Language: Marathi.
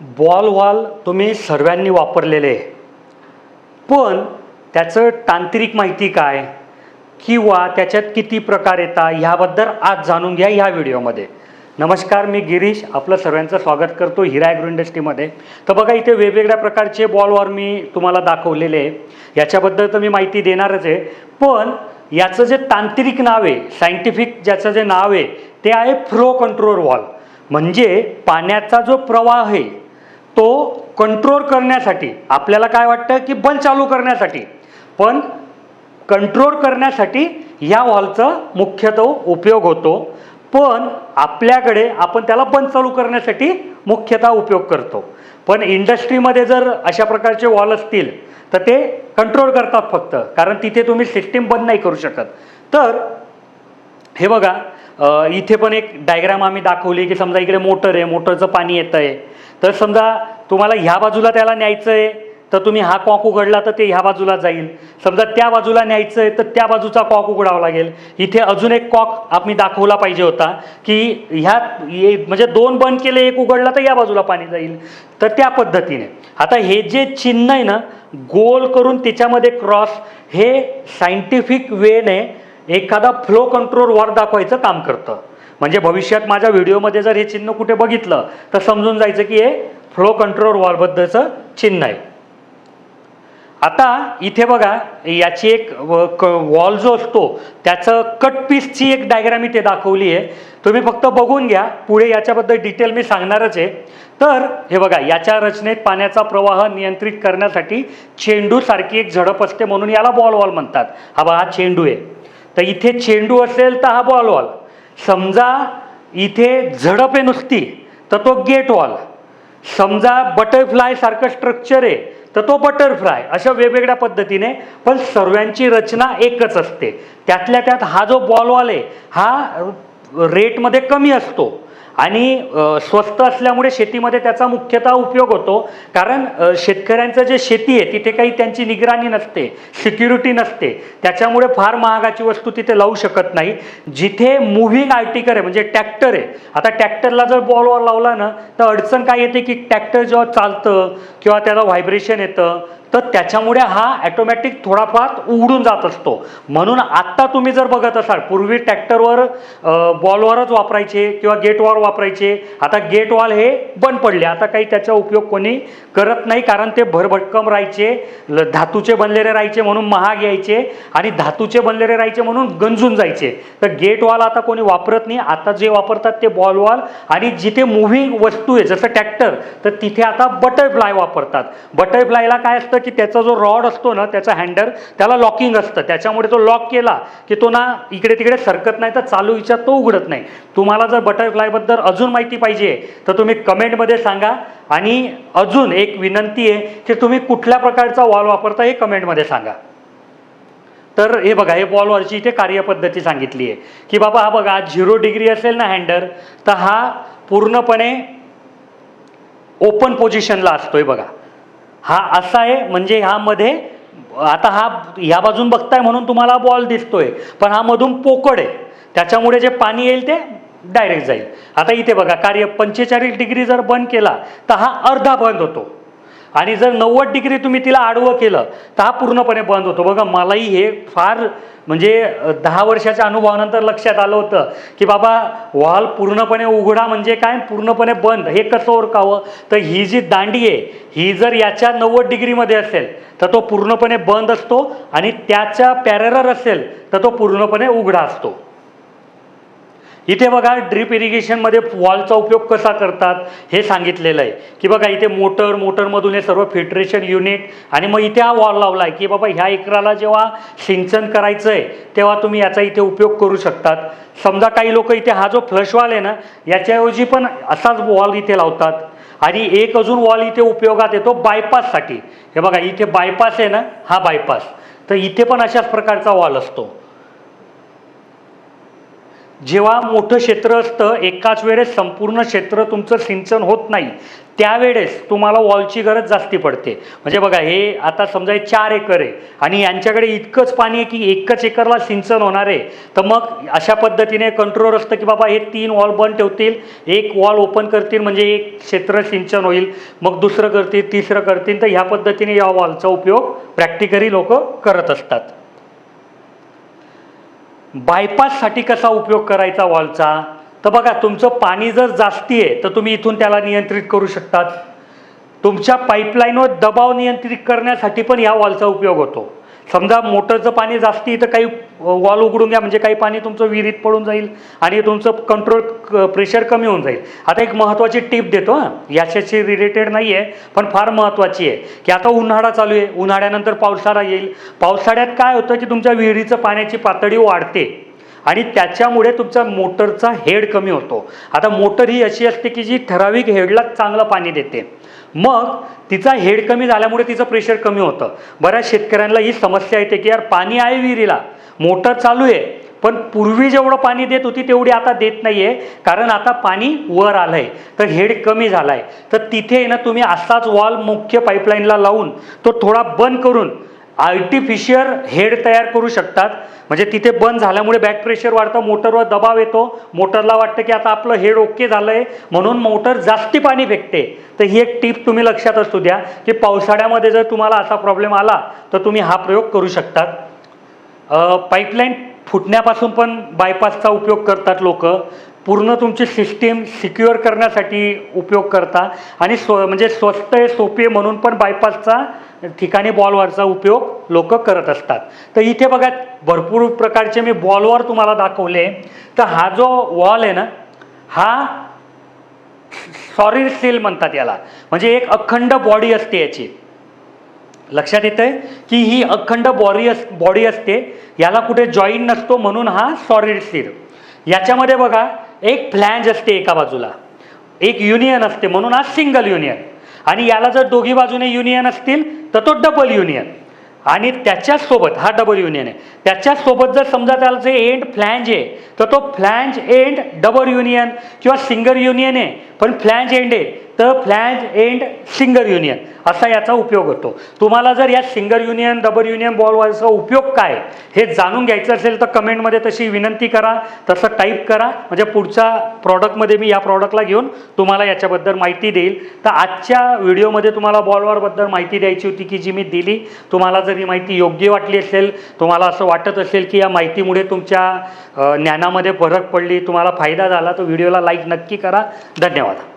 बॉल वॉल तुम्ही सर्वांनी वापरलेले. आहे पण त्याचं तांत्रिक माहिती काय? किंवा त्याच्यात किती प्रकार येतात? ह्याबद्दल आज जाणून घ्या ह्या व्हिडिओमध्ये. नमस्कार मी गिरीश. आपलं सर्वांचं स्वागत करतो हिरा ॲग्रो इंडस्ट्रीमध्ये तर बघा इथे वेगवेगळ्या प्रकारचे बॉलवर मी तुम्हाला दाखवलेले. आहे याच्याबद्दल तर मी माहिती देणारच आहे. पण याचं जे तांत्रिक नाव आहे सायंटिफिक ज्याचं जे नाव आहे ते आहे फ्लो कंट्रोल वॉल. म्हणजे पाण्याचा जो प्रवाह आहे तो कंट्रोल करण्यासाठी आपल्याला काय वाटतं की बंद चालू करण्यासाठी? पण कंट्रोल करण्यासाठी ह्या वॉलचा मुख्यतः उपयोग होतो. पण आपल्याकडे आपण त्याला बंद चालू करण्यासाठी मुख्यतः उपयोग करतो. पण इंडस्ट्रीमध्ये जर अशा प्रकारचे वॉल असतील तर ते कंट्रोल करतात फक्त. कारण तिथे तुम्ही सिस्टीम बंद नाही करू शकत. तर हे बघा इथे पण एक डायग्राम आम्ही दाखवली की समजा इकडे मोटर आहे मोटरचं पाणी येतं आहे तर समजा तुम्हाला ह्या बाजूला त्याला न्यायचं आहे तर तुम्ही हा कॉक उघडला तर ते ह्या बाजूला जाईल. समजा त्या बाजूला न्यायचं आहे तर त्या बाजूचा कॉक उघडावा लागेल. इथे अजून एक कॉक आम्ही दाखवला पाहिजे होता की ह्या म्हणजे दोन बंद केले एक उघडला तर या बाजूला पाणी जाईल. तर त्या पद्धतीने. आता हे जे चिन्ह आहे ना गोल करून त्याच्यामध्ये क्रॉस हे सायंटिफिक वेने एखादा फ्लो कंट्रोल वर दाखवायचं काम करतं. म्हणजे भविष्यात माझ्या व्हिडिओमध्ये जर हे चिन्ह कुठे बघितलं तर समजून जायचं की हे फ्लो कंट्रोल वॉलबद्दलचं चिन्ह आहे. आता इथे बघा याची एक वॉल जो असतो त्याचं कट पीसची एक डायग्राम इथे दाखवली आहे. तुम्ही फक्त बघून घ्या पुढे याच्याबद्दल डिटेल मी सांगणारच आहे. तर हे बघा याच्या रचनेत पाण्याचा प्रवाह नियंत्रित करण्यासाठी चेंडूसारखी एक झडप असते म्हणून याला बॉल वॉल म्हणतात. हा बघा हा चेंडू आहे. तर इथे चेंडू असेल तर हा बॉल वॉल. समजा इथे झडप आहे नुसती तर तो गेट वॉल. समजा बटरफ्लाय सारखं स्ट्रक्चर आहे तर तो बटरफ्लाय अशा वेगवेगळ्या पद्धतीने. पण सर्वांची रचना एकच असते. त्यातल्या त्यात हा जो बॉलवॉल आहे हा रेटमध्ये कमी असतो. आणि स्वस्त असल्यामुळे शेतीमध्ये त्याचा मुख्यतः उपयोग होतो. कारण शेतकऱ्यांचं जे शेती आहे तिथे काही त्यांची निगराणी नसते सिक्युरिटी नसते. त्याच्यामुळे फार महागाची वस्तू तिथे लावू शकत नाही. जिथे मुव्हिंग आर्टिकल आहे म्हणजे ट्रॅक्टर आहे. आता ट्रॅक्टरला जर बॉलवर लावला ना तर अडचण काय येते की ट्रॅक्टर जेव्हा चालतं किंवा त्याला व्हायब्रेशन येतं तर त्याच्यामुळे हा ॲटोमॅटिक थोडाफार उघडून जात असतो. म्हणून आत्ता तुम्ही जर बघत असाल पूर्वी ट्रॅक्टरवर बॉलवरच वापरायचे किंवा गेटवर वापरायचे. आता गेट वॉल हे बंद पडले. आता काही त्याचा उपयोग कोणी करत नाही कारण ते भरभटकम राहायचे ल- धातूचे बनलेले राहायचे म्हणून महाग यायचे आणि धातूचे बनलेले राहायचे म्हणून गंजून जायचे. तर गेट वॉल आता कोणी वापरत नाही. आता जे वापरतात ते बॉल वॉल आणि जिथे मुव्हिंग वस्तू आहे जसं ट्रॅक्टर तर तिथे आता बटरफ्लाय वापरतात. बटरफ्लायला काय असतं? की त्याचा जो रॉड असतो ना त्याचा हँडल त्याला लॉकिंग असतं. त्याच्यामुळे तो लॉक केला की तो ना इकडे तिकडे सरकत नाही तर चालू विचार तो उघडत नाही. तुम्हाला जर बटरफ्लायबद्दल अजून माहिती पाहिजे तर तुम्ही कमेंटमध्ये सांगा. आणि अजून एक विनंती आहे की तुम्ही कुठल्या प्रकारचा वॉल वापरता हे कमेंटमध्ये सांगा. तर हे बघा हे बॉलवरची इथे कार्यपद्धती सांगितली आहे. की बाबा हा बघा झिरो डिग्री असेल ना हँडर तर हा पूर्णपणे ओपन पोझिशनला असतोय बघा. हा असा आहे म्हणजे ह्यामध्ये आता हा ह्या बाजून बघताय म्हणून तुम्हाला बॉल दिसतोय पण हा मधून पोकड आहे. त्याच्यामुळे जे पाणी येईल ते डायरेक्ट जाईल. आता इथे बघा कार्य पंचेचाळीस डिग्री जर बंद केला तर हा अर्धा बंद होतो. आणि जर नव्वद डिग्री तुम्ही तिला आडवं केलं तर हा पूर्णपणे बंद होतो. बघा मलाही हे फार म्हणजे दहा वर्षाच्या अनुभवानंतर लक्षात आलं होतं की बाबा वॉल पूर्णपणे उघडा म्हणजे काय? पूर्णपणे बंद. हे कसं ओरकावं तर ही जी दांडी आहे ही जर याच्या नव्वद डिग्रीमध्ये असेल तर तो पूर्णपणे बंद असतो आणि त्याच्या पॅरेरर असेल तर तो पूर्णपणे उघडा असतो. इथे बघा ड्रीप इरिगेशनमध्ये वॉलचा उपयोग कसा करतात हे सांगितलेलं आहे. की बघा इथे मोटर मोटरमधून हे सर्व फिल्ट्रेशन युनिट आणि मग इथे हा वॉल लावला आहे की बाबा ह्या एकराला जेव्हा सिंचन करायचं आहे तेव्हा तुम्ही याचा इथे उपयोग करू शकतात. समजा काही लोक इथे हा जो फ्लश वॉल आहे ना याच्याऐवजी पण असाच वॉल इथे लावतात. आणि एक अजून वॉल इथे उपयोगात येतो बायपाससाठी हे बघा इथे बायपास आहे ना हा बायपास तर इथे पण अशाच प्रकारचा वॉल असतो. जेव्हा मोठं क्षेत्र असतं एकाच वेळेस संपूर्ण क्षेत्र तुमचं सिंचन होत नाही त्यावेळेस तुम्हाला वॉलची गरज जास्ती पडते. म्हणजे बघा हे आता समजा हे चार एकर आहे आणि यांच्याकडे इतकंच पाणी आहे की एकच एकरला सिंचन होणार आहे. तर मग अशा पद्धतीने कंट्रोल असतं की बाबा हे तीन वॉल बंद ठेवतील एक वॉल ओपन करतील म्हणजे एक क्षेत्र सिंचन होईल मग दुसरं करतील तिसरं करतील. तर ह्या पद्धतीने या वॉलचा उपयोग प्रॅक्टिकली लोक करत असतात. बायपाससाठी कसा उपयोग करायचा वॉलचा? तर बघा तुमचं पाणी जर जास्ती आहे तर तुम्ही इथून त्याला नियंत्रित करू शकतात. तुमच्या पाईपलाईनवर दबाव नियंत्रित करण्यासाठी पण या वॉलचा उपयोग होतो. समजा मोटरचं पाणी जास्ती इथं तर काही वॉल उघडून घ्या म्हणजे काही पाणी तुमचं विहिरीत पडून जाईल आणि तुमचं कंट्रोल प्रेशर कमी होऊन जाईल. आता एक महत्त्वाची टिप देतो हां. याच्याशी रिलेटेड नाही आहे पण फार महत्त्वाची आहे. की आता उन्हाळा चालू आहे. उन्हाळ्यानंतर पावसाळा येईल. पावसाळ्यात काय होतं की तुमच्या विहिरीचं पाण्याची पातळी वाढते. आणि त्याच्यामुळे तुमचा मोटरचा हेड कमी होतो. आता मोटर ही अशी असते की जी ठराविक हेडला चांगलं पाणी देते. मग तिचा हेड कमी झाल्यामुळे तिचं प्रेशर कमी होतं. बऱ्याच शेतकऱ्यांना ही समस्या येते की यार पाणी आहे विहिरीला. मोटर चालू आहे पण पूर्वी जेवढं पाणी देत होती तेवढी आता देत नाही आहे कारण आता पाणी वर आलं आहे तर हेड कमी झाला आहे तर तिथे ना तुम्ही असाच वॉल मुख्य पाईपलाईनला लावून तो थोडा बंद करून आर्टिफिशियल हेड तयार करू शकतात. म्हणजे तिथे बंद झाल्यामुळे बॅक प्रेशर वाढतं मोटरवर दबाव येतो. मोटरला वाटतं की आता आपलं हेड ओके झालं आहे म्हणून मोटर जास्ती पाणी फेकते. तर ही एक टीप तुम्ही लक्षात असू द्या की पावसाळ्यामध्ये जर तुम्हाला असा प्रॉब्लेम आला तर तुम्ही हा प्रयोग करू शकतात. पाईपलाईन फुटण्यापासून पण बायपासचा उपयोग करतात लोक. पूर्ण तुमची सिस्टीम सिक्युअर करण्यासाठी उपयोग करता. आणि स्व म्हणजे स्वस्त आहे सोपे म्हणून पण बायपासचा ठिकाणी बॉलवरचा उपयोग लोक करत असतात. तर इथे बघा भरपूर प्रकारचे मी बॉलवर तुम्हाला दाखवले. तर हा जो वॉल आहे ना हा सॉरी सेल म्हणतात याला. म्हणजे एक अखंड बॉडी असते याची. लक्षात येतं आहे की ही अखंड बॉडी अस बॉडी असते याला कुठे जॉईन नसतो म्हणून हा सॉलिड सील याच्यामध्ये बघा एक फ्लॅंज असते एका बाजूला. एक युनियन असते म्हणून हा सिंगल युनियन आणि याला जर दोघी बाजूने युनियन असतील तर तो डबल युनियन आणि त्याच्याचसोबत हा डबल युनियन आहे. त्याच्यासोबत जर समजा त्याला जे एंड फ्लॅन्ज आहे तर तो फ्लॅन्ज एंड डबल युनियन किंवा सिंगल युनियन आहे. पण फ्लॅन्ज एंड आहे. तर फ्लॅज एंड सिंगर युनियन असा याचा उपयोग होतो. तुम्हाला जर या सिंगर युनियन डबल युनियन बॉलवरचा उपयोग काय हे जाणून घ्यायचं असेल तर कमेंटमध्ये तशी विनंती करा तसं टाईप करा. म्हणजे पुढच्या प्रॉडक्टमध्ये मी या प्रॉडक्टला घेऊन तुम्हाला याच्याबद्दल माहिती देईल. तर आजच्या व्हिडिओमध्ये तुम्हाला बॉलवरबद्दल माहिती द्यायची होती की जी मी दिली. तुम्हाला जर ही माहिती योग्य वाटली असेल तुम्हाला असं वाटत असेल की या माहितीमुळे तुमच्या ज्ञानामध्ये फरक पडली तुम्हाला फायदा झाला तर व्हिडिओला लाईक नक्की करा. धन्यवाद.